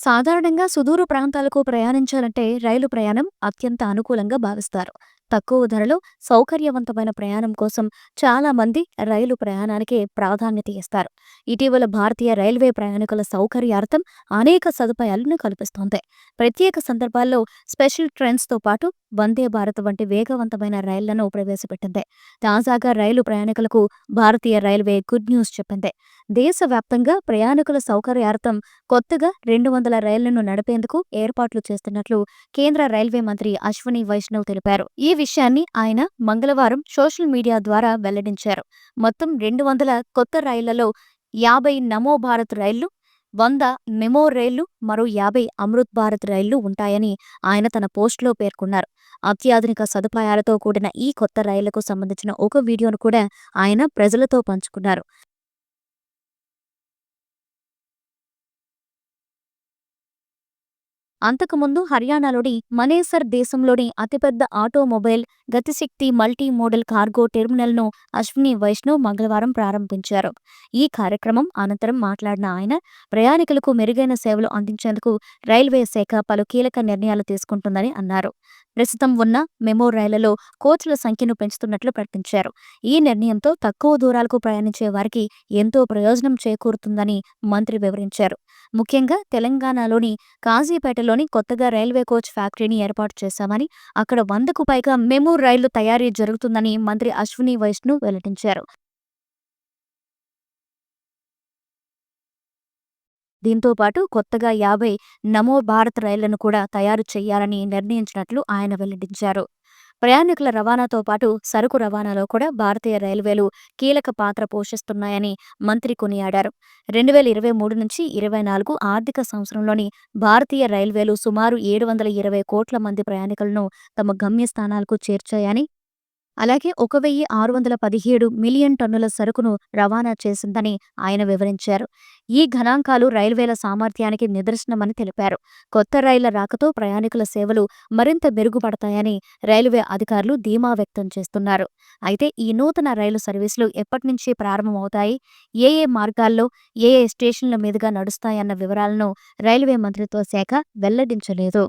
సాధారణంగా సుదూర ప్రాంతాలకు ప్రయాణించాలంటే రైలు ప్రయాణం అత్యంత అనుకూలంగా భావిస్తారు. తక్కువ ధరలో సౌకర్యవంతమైన ప్రయాణం కోసం చాలా మంది రైలు ప్రయాణానికి ప్రాధాన్యత ఇస్తారు. ఇటీవల భారతీయ రైల్వే ప్రయాణికుల సౌకర్యార్థం అనేక సదుపాయాలను కల్పిస్తోంది. ప్రత్యేక సందర్భాల్లో స్పెషల్ ట్రైన్స్తో పాటు వందే భారత్ వంటి వేగవంతమైన రైళ్ళను ప్రవేశపెట్టింది. తాజాగా రైలు ప్రయాణికులకు భారతీయ రైల్వే గుడ్ న్యూస్ చెప్పింది. దేశవ్యాప్తంగా ప్రయాణికుల సౌకర్యార్థం కొత్తగా రెండు వందల రైళ్ళను నడిపేందుకు ఏర్పాట్లు చేస్తున్నట్లు కేంద్ర రైల్వే మంత్రి అశ్వని వైష్ణవ్ తెలిపారు. ఈ విషయాన్ని ఆయన మంగళవారం సోషల్ మీడియా ద్వారా వెల్లడించారు. మొత్తం రెండు వందల కొత్త రైళ్ళలో యాభై నమో భారత్ రైళ్ళు వంద మెమో రైళ్ళు మరో యాభై అమృత్ భారత్ రైళ్ళు ఉంటాయని ఆయన తన పోస్టులో పేర్కొన్నారు. అత్యాధునిక సదుపాయాలతో కూడిన ఈ కొత్త రైళ్ళకు సంబంధించిన ఒక వీడియోను కూడా ఆయన ప్రజలతో పంచుకున్నారు. అంతకుముందు హర్యానాలోని మనేసర్ దేశంలోని అతిపెద్ద automobile Gatishakti multi modal cargo టెర్మినల్ను అశ్విని వైష్ణవ్ మంగళవారం ప్రారంభించారు. ఈ కార్యక్రమం అనంతరం మాట్లాడిన ఆయన ప్రయాణికులకు మెరుగైన సేవలు అందించేందుకు రైల్వే శాఖ పలు కీలక నిర్ణయాలు తీసుకుంటుందని అన్నారు. ప్రస్తుతం ఉన్న మెమో రైళ్ళలో కోచ్ల సంఖ్యను పెంచుతున్నట్లు ప్రకటించారు. ఈ నిర్ణయంతో తక్కువ దూరాలకు ప్రయాణించే వారికి ఎంతో ప్రయోజనం చేకూరుతుందని మంత్రి వివరించారు. ముఖ్యంగా తెలంగాణలోని కాజీపేటలోని కొత్తగా రైల్వే కోచ్ ఫ్యాక్టరీని ఏర్పాటు చేశామని అక్కడ వందకు పైగా మెమో రైళ్ళు తయారీ జరుగుతుందని మంత్రి అశ్విని వైష్ణు వెల్లడించారు. దీంతో పాటు కొత్తగా యాభై నమో భారత్ రైళ్ళను కూడా తయారు చేయాలని నిర్ణయించినట్లు ఆయన వెల్లడించారు. ప్రయాణికుల రవాణాతో పాటు సరుకు రవాణాలో కూడా భారతీయ రైల్వేలు కీలక పాత్ర పోషిస్తున్నాయని మంత్రి కొనియాడారు. రెండు వేల ఇరవై మూడు నుంచి ఇరవై నాలుగు ఆర్థిక సంవత్సరంలోని భారతీయ రైల్వేలు సుమారు ఏడు వందల ఇరవై కోట్ల మంది ప్రయాణికులను తమ గమ్యస్థానాలకు చేర్చాయని అలాగే ఒక వెయ్యి ఆరు వందల పదిహేడు మిలియన్ టన్నుల సరుకును రవాణా చేసిందని ఆయన వివరించారు. ఈ గణాంకాలు రైల్వేల సామర్థ్యానికి నిదర్శనమని తెలిపారు. కొత్త రైళ్ళ రాకతో ప్రయాణికుల సేవలు మరింత మెరుగుపడతాయని రైల్వే అధికారులు ధీమా వ్యక్తం చేస్తున్నారు. అయితే ఈ నూతన రైలు సర్వీసులు ఎప్పటి నుంచి ప్రారంభమవుతాయి? ఏ ఏ మార్గాల్లో ఏ ఏ స్టేషన్ల మీదుగా నడుస్తాయన్న వివరాలను రైల్వే మంత్రిత్వ శాఖ వెల్లడించలేదు.